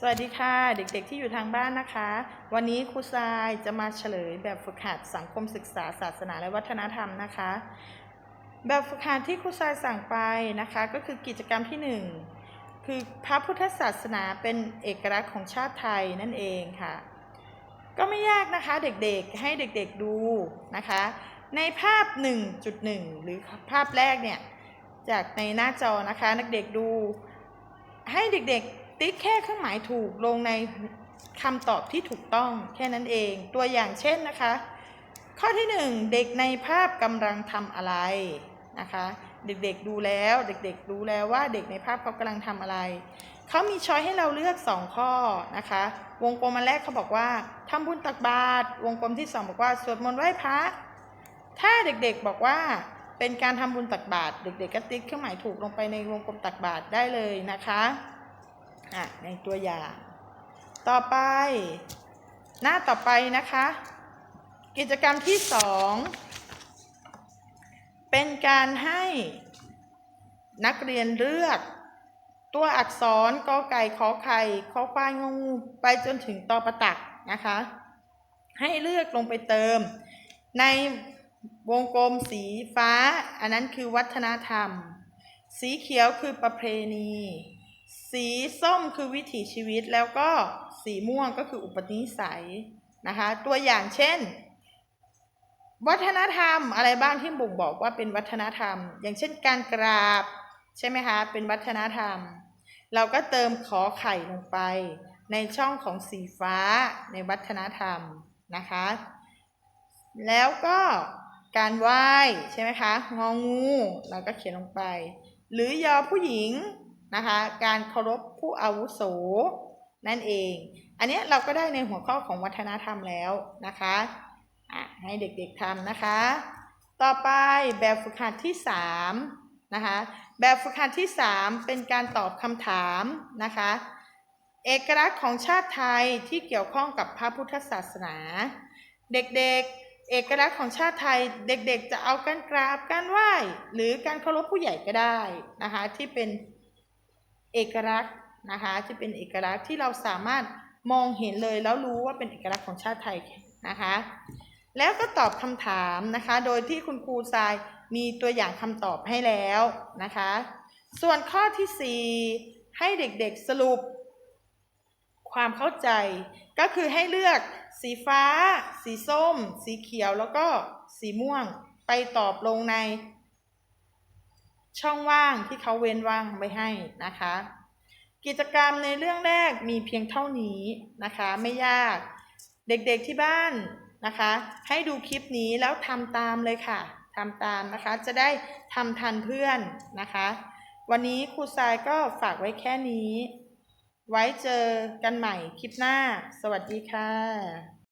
สวัสดีค่ะ เด็กๆที่อยู่ทางบ้านนะคะ วันนี้ครูทรายจะมาเฉลยแบบฝึกหัดสังคมศึกษาศาสนาและวัฒนธรรมนะคะ แบบฝึกหัดที่ครูทรายสั่งไปนะคะ ก็คือกิจกรรมที่หนึ่งคือพระพุทธศาสนาเป็นเอกลักษณ์ของชาติไทยนั่นเองค่ะ ก็ไม่ยากนะคะเด็กๆให้เด็กๆดูนะคะ ในภาพ 1.1 หรือภาพแรกเนี่ยจากในหน้าจอนะคะนักเด็กดูให้เด็กๆ ติ๊กแค่เครื่องหมายถูกลงในคำตอบที่ถูกต้องแค่นั้นเอง ตัวอย่างเช่นนะคะ ข้อที่ 1 เด็กในภาพกำลังทำอะไรนะคะ เด็กๆดูแล้วเด็กๆรู้แล้วว่าเด็กในภาพเขากำลังทำอะไรเขามีช้อยให้เราเลือก 2 ข้อนะคะ วงกลมอันแรกเขาบอกว่าทำบุญตักบาตรวงกลมที่ 2 บอกว่า สวดมนต์ไหว้พระ ถ้าเด็กๆบอกว่าเป็นการทำบุญตักบาตรเด็กๆก็ติ๊กเครื่องหมายถูกลงไปในวงกลมตักบาตรได้เลยนะคะ อะในตัวอย่าง ต่อไป หน้าต่อไปนะคะ กิจกรรมที่สองเป็นการให้นักเรียนเลือก ตัวอักษรกอไก่ขอไข่ขอควายงงูไปจนถึงตอประตักนะคะ ให้เลือกลงไปเติม ในวงกลมสีฟ้า อันนั้นคือวัฒนธรรม สีเขียวคือประเพณี สีส้มคือวิถีชีวิตแล้วก็สีม่วงก็คืออุปนิสัยนะคะ ตัวอย่างเช่น วัฒนธรรมอะไรบ้างที่บ่งบอกว่าเป็นวัฒนธรรม อย่างเช่นการกราบใช่ไหมคะเป็นวัฒนธรรม เราก็เติมขอไข่ลงไป ในช่องของสีฟ้าในวัฒนธรรมนะคะ แล้วก็การไหว้ใช่ไหมคะงองูเราก็เขียนลงไป หรือยอผู้หญิง นะคะ การเคารพผู้อาวุโสนั่นเอง อันนี้เราก็ได้ในหัวข้อของวัฒนธรรมแล้วนะคะะให้เด็กๆทำนะคะ ต่อไปแบบฝึกหัดที่3นะคะแบบฝึกหัดที่ 3 เป็นการตอบคำถามนะคะ เอกลักษณ์ของชาติไทยที่เกี่ยวข้องกับพระพุทธศาสนา เด็กๆ เอกลักษณ์ของชาติไทยเด็กๆ จะเอาการกราบการไหว้ หรือการเคารพผู้ใหญ่ก็ได้นะคะที่เป็น เอกลักษณ์นะคะที่เป็นเอกลักษณ์ที่เราสามารถมองเห็นเลยแล้วรู้ว่าเป็นเอกลักษณ์ของชาติไทยนะคะ แล้วก็ตอบคำถามนะคะ โดยที่คุณครูทรายมีตัวอย่างคำตอบให้แล้วนะคะ ส่วนข้อที่ 4 ให้เด็กๆสรุป ความเข้าใจ ก็คือให้เลือกสีฟ้า สีส้ม สีเขียวแล้วก็สีม่วง ไปตอบลงใน ช่องว่างที่เขาเว้นว่างไว้ให้นะคะ กิจกรรมในเรื่องแรกมีเพียงเท่านี้นะคะ ไม่ยากเด็กๆที่บ้านนะคะ ให้ดูคลิปนี้แล้วทำตามเลยค่ะทำตามนะคะจะได้ทำทันเพื่อนนะคะ วันนี้ครูทรายก็ฝากไว้แค่นี้ ไว้เจอกันใหม่คลิปหน้า สวัสดีค่ะ